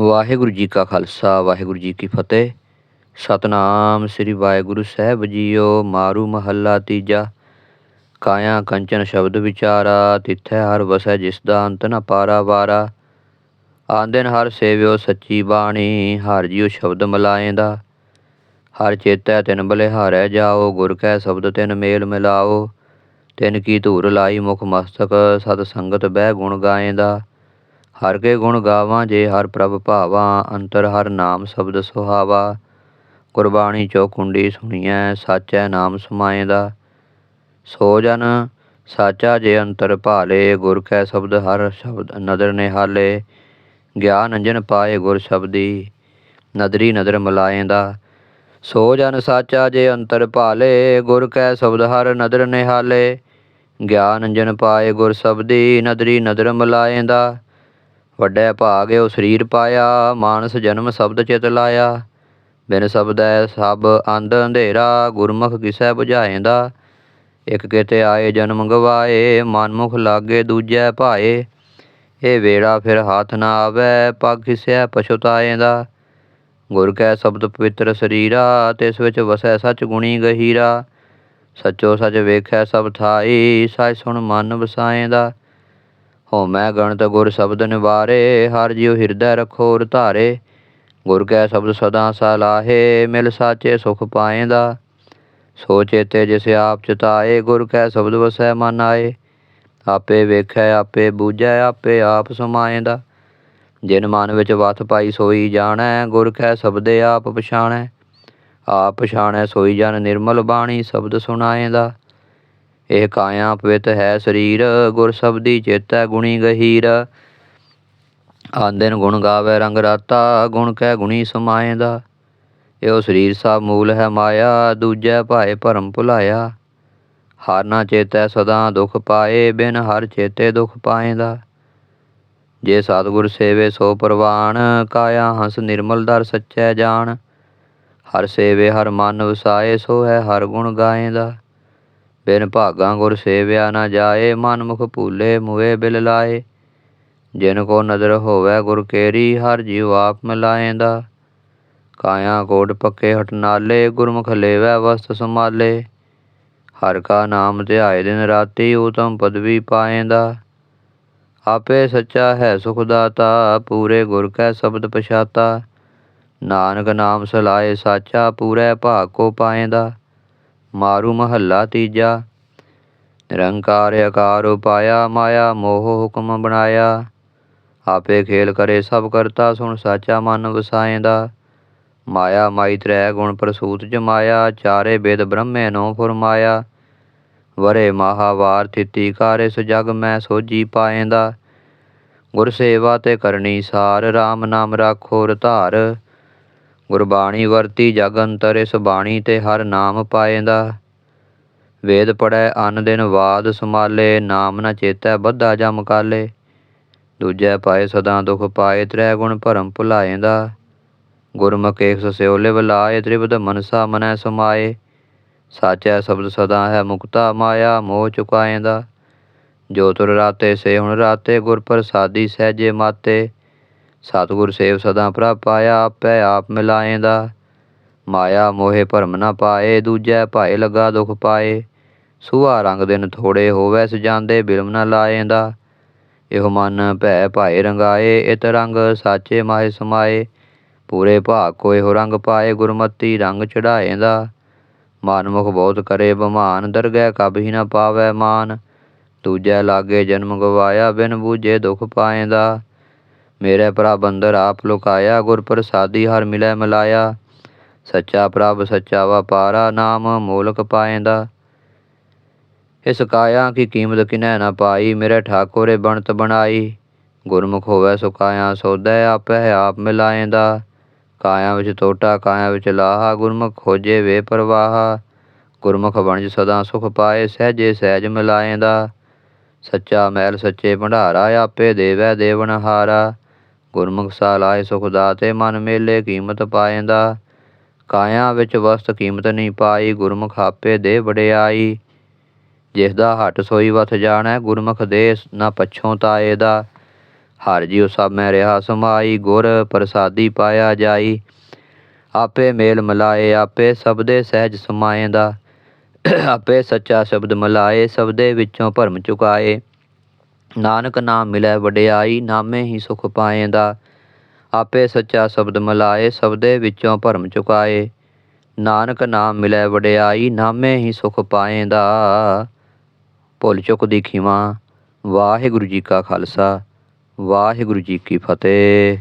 ਵਾਹਿਗੁਰੂ ਜੀ ਕਾ ਖਾਲਸਾ, ਵਾਹਿਗੁਰੂ ਜੀ ਕੀ ਫਤਿਹ। ਸਤਨਾਮ ਸ੍ਰੀ ਵਾਹਿਗੁਰੂ ਸਾਹਿਬ ਜੀਓ, ਮਾਰੂ ਮਹੱਲਾ ਤੀਜਾ। ਕਾਇਆ ਕੰਚਨ ਸ਼ਬਦ ਵਿਚਾਰਾ, ਤਿੱਥੈ ਹਰ ਵਸੈ ਜਿਸ ਦਾ ਅੰਤ ਨ ਪਾਰਾ ਵਾਰਾ। ਆਂਦਨ ਹਰ ਸੇਵਿਓ ਸੱਚੀ ਬਾਣੀ, ਹਰ ਜੀਉ ਸ਼ਬਦ ਮਲਾਏਂਦਾ। ਹਰ ਚੇਤੈ ਤਿਨ ਬਲਿਹਾਰੈ ਜਾਓ, ਗੁਰ ਕੈ ਸ਼ਬਦ ਤਿਨ ਮੇਲ ਮਿਲਾਓ। ਤਿਨ ਕੀ ਧੂਰ ਲਾਈ ਮੁਖ ਮਸਤਕ, ਸਤ ਸੰਗਤ ਬਹਿ ਗੁਣ ਗਾਏਂਦਾ। ਹਰ ਕੇ ਗੁਣ ਗਾਵਾਂ, ਜੇ ਹਰ ਪ੍ਰਭ ਭਾਵਾਂ, ਅੰਤਰ ਹਰ ਨਾਮ ਸ਼ਬਦ ਸੁਹਾਵਾ। ਗੁਰਬਾਣੀ ਚੋ ਕੁੰਡੀ ਸੁਣੀਐ, ਸਾਚੈ ਨਾਮ ਸਮਾਏਂਦਾ। ਸੋ ਜਨ ਸਾਚਾ ਜੇ ਅੰਤਰ ਭਾਲੇ, ਗੁਰ ਕੈ ਸ਼ਬਦ ਹਰ ਸ਼ਬਦ ਨਦਰ ਨਿਹਾਲੇ। ਗਿਆਨ ਅੰਜਨ ਪਾਏ ਗੁਰ ਸ਼ਬਦੀ, ਨਦਰੀ ਨਦਰ ਮਲਾਏਂਦਾ। ਸੋ ਜਨ ਸਾਚਾ ਜੇ ਅੰਤਰ ਭਾਲੇ, ਗੁਰ ਕੈ ਸ਼ਬਦ ਹਰ ਨਦਰ ਨਿਹਾਲੇ। ਗਿਆਨ ਅੰਜਨ ਪਾਏ ਗੁਰ ਸ਼ਬਦੀ, ਨਦਰੀ ਨਦਰ ਮਲਾਏਂਦਾ। ਵੱਡੈ ਭਾਗਿਓ ਸਰੀਰ ਪਾਇਆ, ਮਾਨਸ ਜਨਮ ਸ਼ਬਦ ਚਿਤ ਲਾਇਆ। ਬਿਨ ਸ਼ਬਦੈ ਸਭ ਅੰਧ ਅੰਧੇਰਾ, ਗੁਰਮੁਖ ਕਿਸੈ 부ਝਾਏਂਦਾ ਇਕ ਕਿਤੇ ਆਏ ਜਨਮ ਗਵਾਏ, ਮਨਮੁਖ ਲਾਗੇ ਦੂਜੈ ਭਾਏ। ਇਹ ਵੇੜਾ ਫਿਰ ਹੱਥ ਨਾ ਆਵੈ, ਪਗ ਕਿਸੈ ਪਛੁਤਾਏਂਦਾ। ਗੁਰ ਕੈ ਸ਼ਬਦ ਪਵਿੱਤਰ ਸਰੀਰਾ, ਤਿਸ ਵਿੱਚ ਵਸੈ ਸਚ ਗੁਣੀ ਗਹੀਰਾ। ਸਚੋ ਸਚ ਵੇਖੈ ਸਭ ਥਾਈ ਸਚ ਸੁਣ ਮਨ ਵਸਾਏਂਦਾ। ਹਉਮੈ ਗਣਤ ਗੁਰ ਸ਼ਬਦ ਨਿਵਾਰੇ, ਹਰ ਜੀਉ ਹਿਰਦੈ ਰਖੋ ਰ ਧਾਰੇ। ਗੁਰ ਕੈ ਸ਼ਬਦ ਸਦਾ ਸਲਾਹੇ ਮਿਲ ਸਾਚੇ ਸੁਖ ਪਾਏਂਦਾ। ਸੋ ਚੇਤੇ ਜਿਸ ਆਪ ਚਿਤਾਏ, ਗੁਰ ਕੈ ਸ਼ਬਦ ਵਸੈ ਮਨ ਆਏ। ਆਪੇ ਵੇਖੈ, ਆਪੇ ਬੂਝੈ, ਆਪੇ ਆਪ ਸਮਾਏਂਦਾ। ਜਿਨ ਮਨ ਵਿੱਚ ਵਤ ਪਾਈ ਸੋਈ ਜਾਣੈ, ਗੁਰ ਕੈ ਸ਼ਬਦੇ ਆਪ ਪਛਾਣੈ। ਆਪ ਪਛਾਣੈ ਸੋਈ ਜਨ ਨਿਰਮਲ ਬਾਣੀ, ਸ਼ਬਦ ਸੁਣਾਏਂਦਾ। ਇਹ ਕਾਇਆ ਪਵਿੱਤ ਹੈ ਸਰੀਰ, ਗੁਰ ਸ਼ਬਦੀ ਚੇਤੈ ਗੁਣੀ ਗਹੀਰ। ਆਂਦਨ ਗੁਣ ਗਾਵੇ ਰੰਗ ਰਾਤਾ, ਗੁਣ ਕਹਿ ਗੁਣੀ ਸਮਾਏ ਦਾ ਇਹੋ ਸਰੀਰ ਸਭ ਮੂਲ ਹੈ ਮਾਇਆ, ਦੂਜੈ ਭਾਏ ਭਰਮ ਭੁਲਾਇਆ। ਹਰ ਨਾ ਚੇਤੈ ਸਦਾ ਦੁਖ ਪਾਏ, ਬਿਨ ਹਰ ਚੇਤੇ ਦੁਖ ਪਾਏਂਦਾ। ਜੇ ਸਤਿਗੁਰ ਸੇਵੇ ਸੋ ਪਰਵਾਨ, ਕਾਇਆ ਹੰਸ ਨਿਰਮਲ ਦਰ ਸੱਚੈ ਜਾਣ। ਹਰ ਸੇਵੇ ਹਰ ਮਨ ਵਸਾਏ, ਸੋ ਹੈ ਹਰ ਗੁਣ ਗਾਏਂਦਾ। ਬਿਨ ਭਾਗਾਂ ਗੁਰ ਸੇਵਿਆ ਨਾ ਜਾਏ ਮਨ ਮੁਖ ਭੂਲੇ ਮੁਏ ਬਿਲ ਲਾਏ। ਜਿਨ ਕੋ ਨਦਰ ਹੋਵੇ ਗੁਰ ਕੇਰੀ, ਹਰ ਜੀਵ ਆਪ ਮਿਲਾਏਂਦਾ। ਕਾਇਆ ਕੋਟ ਪੱਕੇ ਹਟਨਾਲੇ, ਗੁਰਮੁਖ ਲੇਵੈ ਵਸਤ ਸੰਭਾਲੇ। ਹਰ ਕਾ ਨਾਮ ਧਿਆਏ ਦਿਨ ਰਾਤੀ, ਉਤਮ ਪਦਵੀ ਪਾਏਂਦਾ। ਆਪੇ ਸੱਚਾ ਹੈ ਸੁਖ ਦਾਤਾ ਪੂਰੇ ਗੁਰ ਕੈ ਸ਼ਬਦ ਪਛਾਤਾ। ਨਾਨਕ ਨਾਮ ਸਲਾਏ ਸਾਚਾ, ਪੂਰੇ ਭਾਗ ਕੋ ਪਾਏਂਦਾ। ਮਾਰੂ ਮਹੱਲਾ ਤੀਜਾ। ਨਿਰੰਕਾਰ ਆਕਾਰ ਉਪਾਇਆ, ਮਾਇਆ ਮੋਹ ਹੁਕਮ ਬਣਾਇਆ। ਆਪੇ ਖੇਲ ਕਰੇ ਸਭ ਕਰਤਾ, ਸੁਣ ਸਾਚਾ ਮਨ ਵਸਾਏਂਦਾ। ਮਾਇਆ ਮਾਈ ਤ੍ਰੈ ਗੁਣ ਪ੍ਰਸੂਤ ਜਮਾਇਆ, ਚਾਰੇ ਬੇਦ ਬ੍ਰਹਮੇ ਨੋ ਫੁਰਮਾਇਆ। ਵਰੇ ਮਹਾਵਾਰ ਥਿਤੀ ਕਾਰੇ ਸ ਮੈਂ ਸੋਜੀ ਪਾਏਂਦਾ। ਗੁਰ ਸੇਵਾ ਤੇ ਕਰਨੀ ਸਾਰ RAM ਨਾਮ ਰਾਖੋ ਰਧਾਰ ਗੁਰਬਾਣੀ ਵਰਤੀ ਜਗ ਅੰਤਰ ਇਸ ਬਾਣੀ ਤੇ ਹਰ ਨਾਮ ਪਾਏਂਦਾ। ਵੇਦ ਪੜੈ ਅਨ ਦਿਨ ਵਾਦ ਸਮਾਲੇ ਨਾਮ ਨਾ ਚੇਤੈ ਬੱਧਾ ਜਮ ਕਾਲੇ। ਦੂਜੈ ਪਾਏ ਸਦਾ ਦੁਖ ਪਾਏ, ਤ੍ਰੈ ਗੁਣ ਭਰਮ ਭੁਲਾਏਂਦਾ। ਗੁਰਮੁਖ ਏਕ ਸਿਉਲੇ ਲਿਵ ਲਾਏ ਮਨਸਾ ਮਨੈ ਸਮਾਏ। ਸਾਚੈ ਸ਼ਬਦ ਸਦਾ ਹੈ ਮੁਕਤਾ ਮਾਇਆ, ਮੋਹ ਚੁਕਾਏਂਦਾ। ਜੋ ਤੁਰ ਰਾਤੇ, ਸੇ ਹੁਣ ਰਾਤੇ, ਗੁਰ ਪ੍ਰਸਾਦੀ ਸਹਿਜੇ ਮਾਤੇ। ਸਤਿਗੁਰ ਸੇਵ ਸਦਾ ਪ੍ਰਭ ਪਾਇਆ ਆਪੈ ਆਪ ਮਿਲਾਏ ਦਾ ਮਾਇਆ ਮੋਹਿ ਭਰਮ ਨਾ ਪਾਏ, ਦੂਜੈ ਭਾਏ ਲਗਾ ਦੁਖ ਪਾਏ। ਸੁਹਾ ਰੰਗ ਦਿਨ ਥੋੜੇ ਹੋਵੈ, ਸਜਾਂਦੇ ਬਿਲਮ ਨਾ ਲਾਏ ਦਾ ਇਹੋ ਮਨ ਭੈ ਭਾਏ ਰੰਗਾਏ, ਇਤ ਰੰਗ ਸਾਚੇ ਮਾਹਿ ਸਮਾਏ। ਪੂਰੇ ਭਾਗ ਕੋ ਇਹੋ ਰੰਗ ਪਾਏ, ਗੁਰਮਤੀ ਰੰਗ ਚੜਾਏ ਚੜਾਏਂਦਾ ਮਨਮੁਖ ਬਹੁਤ ਕਰੇ ਬਮਾਨ, ਦਰਗਹਿ ਕਬਹੀ ਨਾ ਪਾਵੈ ਮਾਨ। ਦੂਜੈ ਲਾਗੇ ਜਨਮ ਗਵਾਇਆ, ਬਿਨ ਬੂਝੇ ਦੁਖ ਪਾਏਂਦਾ। ਮੇਰੇ ਪ੍ਰਭ ਅੰਦਰ ਆਪ ਲੁਕਾਇਆ ਗੁਰ ਪ੍ਰਸਾਦੀ ਹਰ ਮਿਲੈ ਮਿਲਾਇਆ। ਸੱਚਾ ਪ੍ਰਭ ਸੱਚਾ ਵਪਾਰਾ ਨਾਮ ਮੋਲਕ ਪਾਏਂਦਾ। ਇਸ ਕਾਇਆ ਕੀ ਕੀਮਤ ਕਿਨੈ ਨਾ ਪਾਈ, ਮੇਰੇ ਠਾਕੁਰੇ ਬਣਤ ਬਣਾਈ। ਗੁਰਮੁਖ ਹੋਵੇ ਸੋ ਕਾਇਆ ਸੋਧੈ, ਆਪੇ ਆਪ ਮਿਲਾਏਂਦਾ। ਕਾਇਆ ਵਿੱਚ ਟੋਟਾ ਕਾਇਆ ਵਿੱਚ ਲਾਹਾ, ਗੁਰਮੁਖ ਖੋਜੇ ਵੇ ਪਰਵਾਹਾ। ਗੁਰਮੁਖ ਬਣਜ ਸਦਾ ਸੁਖ ਪਾਏ, ਸਹਜੇ ਸਹਿਜ ਮਿਲਾਏਂਦਾ। ਸੱਚਾ ਮਹਿਲ ਸੱਚੇ ਭੰਡਾਰਾ, ਆਪੇ ਦੇਵੈ ਦੇਵਨਹਾਰਾ। ਗੁਰਮੁਖ ਸਾਲਾਏ ਸੁਖ ਦਾਤੇ ਮਨ ਮੇਲੇ ਕੀਮਤ ਪਾਏਂਦਾ। ਕਾਇਆ ਵਿੱਚ ਵਸਤ ਕੀਮਤ ਨਹੀਂ ਪਾਈ, ਗੁਰਮੁਖ ਆਪੇ ਦੇ ਵਡਿਆਈ। ਜਿਸ ਦਾ ਹਟ ਸੋਈ ਵਥ ਜਾਣੈ, ਗੁਰਮੁਖ ਦੇ ਨਾ ਪਛੋਂ ਤਾਏ ਦਾ ਹਰ ਜਿਉ ਸਭ ਮੈਂ ਰਿਹਾ ਸਮਾਈ, ਗੁਰ ਪ੍ਰਸਾਦੀ ਪਾਇਆ ਜਾਈ। ਆਪੇ ਮੇਲ ਮਲਾਏ, ਆਪੇ ਸਬਦੇ ਸਹਿਜ ਸਮਾਏ ਦਾ ਆਪੇ ਸੱਚਾ ਸ਼ਬਦ ਮਲਾਏ ਸਬਦੇ ਵਿੱਚੋਂ ਭਰਮ ਚੁਕਾਏ। ਨਾਨਕ ਨਾਮ ਮਿਲੈ ਵਡਿਆਈ, ਨਾਮੇ ਹੀ ਸੁਖ ਪਾਏਂਦਾ। ਆਪੇ ਸੱਚਾ ਸ਼ਬਦ ਮਲਾਏ, ਸਬਦੇ ਵਿੱਚੋਂ ਭਰਮ ਚੁਕਾਏ। ਨਾਨਕ ਨਾਮ ਮਿਲੈ ਵਡਿਆਈ, ਨਾਮੇ ਹੀ ਸੁਖ ਪਾਏਂਦਾ। ਭੁੱਲ ਚੁੱਕ ਦੀ ਖਿਮਾ ਵਾਹਿਗੁਰੂ ਜੀ ਕਾ ਖਾਲਸਾ, ਵਾਹਿਗੁਰੂ ਜੀ ਕੀ ਫਤਿਹ।